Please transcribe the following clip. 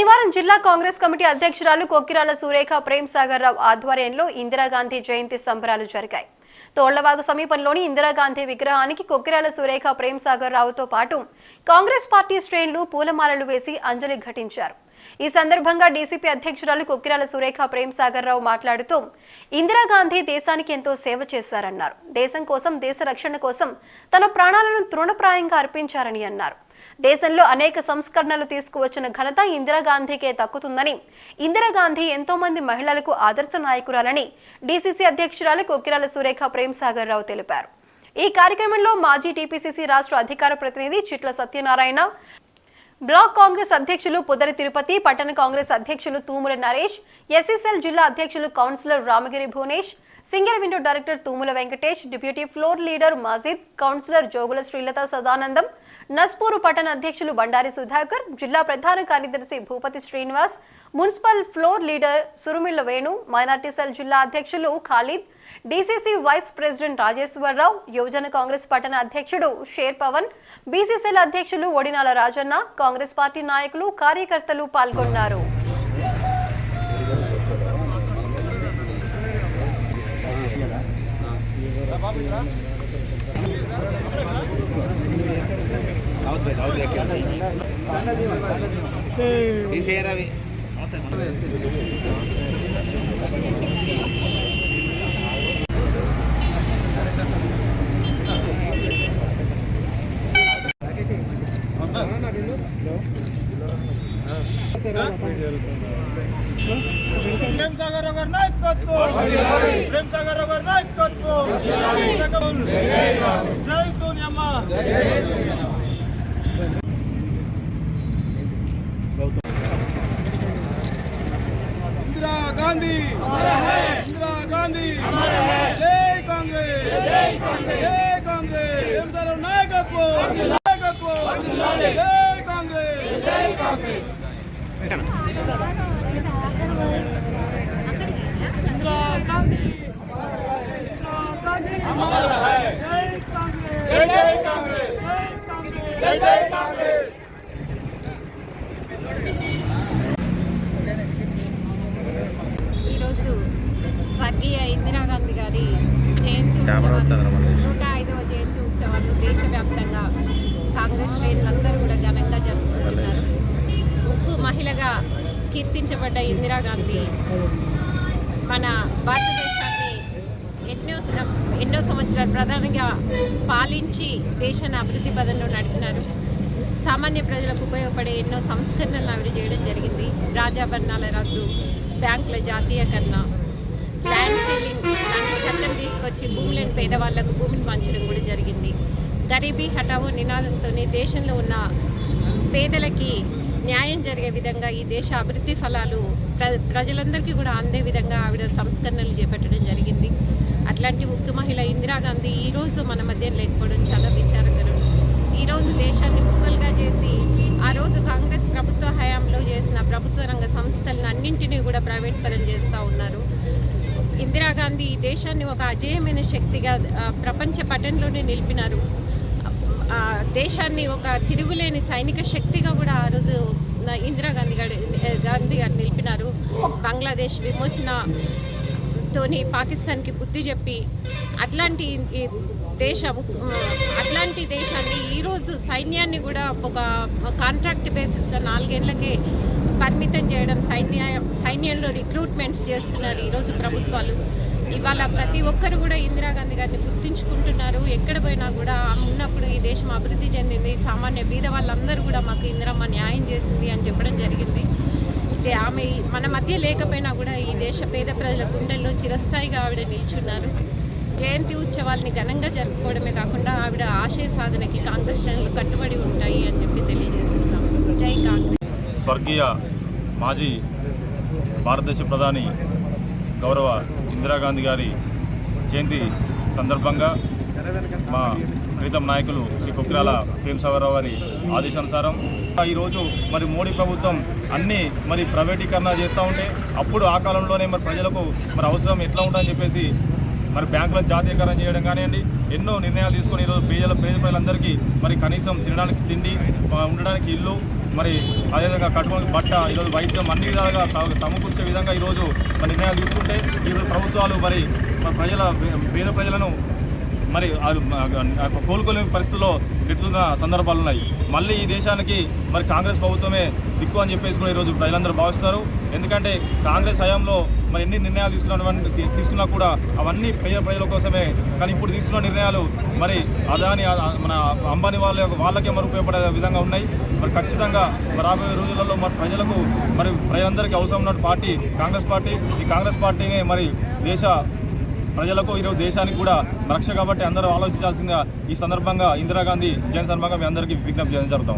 శనివారం జిల్లా కాంగ్రెస్ కమిటీ అధ్యక్షురాలు కొక్కిరాల సురేఖ ప్రేమ్ సాగర్ రావు ఆధ్వర్యంలో ఇందిరాగాంధీ జయంతి సంబరాలు జరిగాయి. తోళ్ళవాగు సమీపంలోని ఇందిరాగాంధీ విగ్రహానికి కొక్కిరాల సురేఖ ప్రేమ్ సాగర్ రావుతో పాటు కాంగ్రెస్ పార్టీ శ్రేణులు పూలమాలలు వేసి అంజలి ఘటించారు. ఈ సందర్భంగా డీసీపీ అధ్యక్షురాలు కొక్కిరాల సురేఖ ప్రేమ్ సాగర్ రావు మాట్లాడుతూ ఇందిరాగాంధీ దేశానికి ఎంతో సేవ చేశారన్నారు. దేశం కోసం దేశ రక్షణ కోసం తన ప్రాణాలను తృణప్రాయంగా అర్పించారని అన్నారు. దేశంలో అనేక సంస్కరణలు తీసుకువచ్చిన ఘనత ఇందిరాగాంధీకే తక్కుతుందని ఇందిరాగాంధీ ఎంతో మంది మహిళలకు ఆదర్శ నాయకురాలని డీసీసీ అధ్యక్షురాలు కొక్కిరాల సురేఖ ప్రేమ్ సాగర్ రావు తెలిపారు. ఈ కార్యక్రమంలో మాజీ టీపీసీసీ రాష్ట్ర అధికార ప్రతినిధి చిట్ల సత్యనారాయణ బ్లాక్ కాంగ్రెస్ అధ్యక్షులు పుదరి తిరుపతి పట్టణ కాంగ్రెస్ అధ్యక్షులు తూముల నరేష్ ఎస్ఎస్ఎల్ జిల్లా అధ్యక్షులు councillor Ramagiri Bhuvanesh single window director Thumula Venkatesh deputy floor leader Majid councillor Jogula Srilatha Sadanandam Naspur పట్టణ అధ్యక్షులు బండారి సుధాకర్ జిల్లా ప్రధాన కార్యదర్శి Bhupathi Srinivas municipal floor leader Surumilla Venu minority cell జిల్లా అధ్యక్షులు Khalid DCC vice president Rajeshwara Rao యువజన కాంగ్రెస్ పట్టణ అధ్యక్షుడు షేర్ పవన్ బీసీసీల అధ్యక్షులు ఒడినాల రాజన్న కాంగ్రెస్ పార్టీ నాయకులు కార్యకర్తలు పాల్గొన్నారు. తీసేయరవి ప్రేమ్ సాగర్ గారి నాయకత్వం. ప్రేమ్ సాగర్ గారి నాయకత్వం జై సోనియమ్మ ఇందిరా గాంధీ! ఇందిరా గాంధీ! జై కాంగ్రెస్! జై కాంగ్రెస్! సాగర్ నాయకత్వం! నాయకత్వం! జై కాంగ్రెస్! ఇందిరా గాంధీ ఇందిరా గాంధీ అమర్ హై జై కాంగ్రెస్ జై కాంగ్రెస్ జై కాంగ్రెస్ జై కాంగ్రెస్ ఈరోజు స్వర్గీయ ఇందిరాగాంధీ గారి జయంతి ఉత్సవాలు. నూట ఐదవ జయంతి ఉత్సవాలు దేశవ్యాప్తంగా కాంగ్రెస్ శ్రేణులందరూ కూడా ఘనంగా జరుపుకుంటున్నారు. ఉక్కు మహిళగా కీర్తించబడ్డ ఇందిరాగాంధీ మన భారతదేశాన్ని ఎన్నో ఎన్నో సంవత్సరాలు ప్రధానంగా పాలించి దేశాన్ని అభివృద్ధి పదంలో నడిపినారు. సామాన్య ప్రజలకు ఉపయోగపడే ఎన్నో సంస్కరణలు ఆవిడ చేయడం జరిగింది. రాజాభరణాల రద్దు బ్యాంకుల జాతీయకరణ ల్యాండ్ పథకాన్ని తీసుకొచ్చి భూమి లేని పేదవాళ్ళకు భూమిని పంచడం కూడా జరిగింది. గరీబీ హఠావో నినాదంతో దేశంలో ఉన్న పేదలకి న్యాయం జరిగే విధంగా ఈ దేశ అభివృద్ధి ఫలాలు ప్ర ప్రజలందరికీ కూడా అందే విధంగా ఆవిడ సంస్కరణలు చేపట్టడం జరిగింది. అట్లాంటి ముఖ్య మహిళ ఇందిరాగాంధీ ఈరోజు మన మధ్య లేకపోవడం చాలా విచారకరం. ఈరోజు దేశాన్ని ముక్కలుగా చేసి ఆ రోజు కాంగ్రెస్ ప్రభుత్వ హయాంలో చేసిన ప్రభుత్వ రంగ సంస్థలను అన్నింటినీ కూడా ప్రైవేట్ పరం చేస్తూ ఉన్నారు. గాంధీ ఈ దేశాన్ని ఒక అజేయమైన శక్తిగా ప్రపంచ పటంలోనే నిలిపినారు. దేశాన్ని ఒక తిరుగులేని సైనిక శక్తిగా కూడా ఆ రోజు ఇందిరాగాంధీ గారు గాంధీ గారు నిలిపినారు. బంగ్లాదేశ్ విమోచన తోని పాకిస్తాన్కి బుద్ధి చెప్పి అట్లాంటి దేశ అట్లాంటి దేశాన్ని ఈరోజు సైన్యాన్ని కూడా ఒక కాంట్రాక్ట్ బేసిస్లో నాలుగేళ్ళకే పరిమితం చేయడం సైన్య సైన్యంలో రిక్రూట్మెంట్స్ చేస్తున్నారు ఈరోజు ప్రభుత్వాలు. ఇవాళ ప్రతి ఒక్కరు కూడా ఇందిరాగాంధీ గారిని గుర్తుంచుకుంటున్నారు. ఎక్కడ పోయినా కూడా ఆమె ఉన్నప్పుడు ఈ దేశం అభివృద్ధి చెందింది. సామాన్య బీద వాళ్ళందరూ కూడా మాకు ఇందిరమ్మ న్యాయం చేసింది అని చెప్పడం జరిగింది. ఆమె మన మధ్య లేకపోయినా కూడా ఈ దేశ పేద ప్రజల గుండెల్లో చిరస్థాయిగా ఆవిడ నిల్చున్నారు. జయంతి ఉత్సవాల్ని ఘనంగా జరుపుకోవడమే కాకుండా ఆవిడ ఆశయ సాధనకి కాంగ్రెస్ జనులు కట్టుబడి ఉంటాయి అని చెప్పి తెలియజేస్తున్నాం. జై కాంగ్రెస్. స్వర్గీయ మాజీ భారతదేశ ప్రధాని గౌరవ ఇందిరాగాంధీ గారి జయంతి సందర్భంగా మా ప్రీతం నాయకులు శ్రీ కుక్రాల ప్రేమసాగరరావు గారి ఆదేశానుసారం. ఈరోజు మరి మోడీ ప్రభుత్వం అన్నీ మరి ప్రైవేటీకరణ చేస్తూ ఉంటే అప్పుడు ఆ కాలంలోనే మరి ప్రజలకు మరి అవసరం ఎట్లా ఉంటుందని చెప్పేసి మరి బ్యాంకులను జాతీయకరణ చేయడం కానివ్వండి ఎన్నో నిర్ణయాలు తీసుకొని ఈరోజు పేదల పేద ప్రజలందరికీ మరి కనీసం తినడానికి తిండి ఉండడానికి ఇల్లు మరి అదేవిధంగా కట్టుబడి బట్ట ఈరోజు వైద్యం అన్ని విధాలుగా సమకూర్చే విధంగా ఈరోజు మరి నిర్ణయాలు తీసుకుంటే ఈరోజు ప్రభుత్వాలు మరి ప్రజల పేద ప్రజలను మరి కోలుకోలేని పరిస్థితుల్లో నెట్టుతున్న సందర్భాలు ఉన్నాయి. మళ్ళీ ఈ దేశానికి మరి కాంగ్రెస్ ప్రభుత్వమే దిక్కు అని చెప్పేసి కూడా ఈరోజు ప్రజలందరూ భావిస్తారు ఎందుకంటే కాంగ్రెస్ హయాంలో మరి ఎన్ని నిర్ణయాలు తీసుకున్నటువంటి తీసుకున్నా కూడా అవన్నీ పేద ప్రజల కోసమే. కానీ ఇప్పుడు తీసుకున్న నిర్ణయాలు మరి అదాని మన అంబానీ వాళ్ళ యొక్క వాళ్ళకే మరి ఉపయోగపడే విధంగా ఉన్నాయి. మరి ఖచ్చితంగా రాబోయే రోజులలో మరి ప్రజలకు మరి ప్రజలందరికీ అవసరం ఉన్న పార్టీ కాంగ్రెస్ పార్టీ. ఈ కాంగ్రెస్ పార్టీనే మరి దేశ ప్రజలకు ఈరోజు దేశానికి కూడా రక్ష కాబట్టి అందరూ ఆలోచించాల్సిందిగా ఈ సందర్భంగా ఇందిరాగాంధీ జయంతి సందర్భంగా మీ అందరికీ విజ్ఞప్తి చేయడం జరుగుతాం